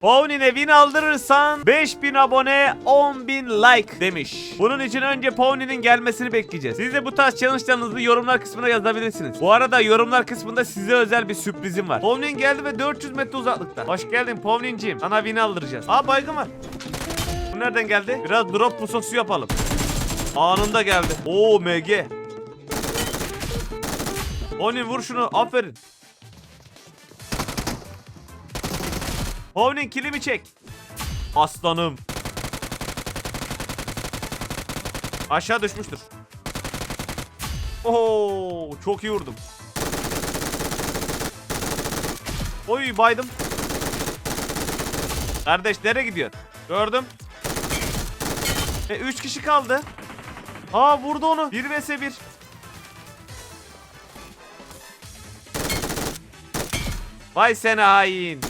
Pony'ne win aldırırsan 5000 abone 10.000 like demiş. Bunun için önce Pony'nin gelmesini bekleyeceğiz. Siz de bu tarz challenge'larınızı yorumlar kısmına yazabilirsiniz. Bu arada yorumlar kısmında size özel bir sürprizim var. Pony'nin geldi ve 400 metre uzaklıkta. Hoş geldin Pony'nciğim. Sana win aldıracağız. Aa baygın var. Bu nereden geldi? Biraz drop pusosu yapalım. Anında geldi. Oo MG. Pony vur şunu. Aferin. Pony'nin kilimi çek. Aslanım. Aşağı düşmüştür. Oo, çok iyi vurdum. Oy baydım. Kardeş nereye gidiyor? Gördüm. E 3 kişi kaldı. Aa vurdu onu. 1 vs 1. Vay sen hain.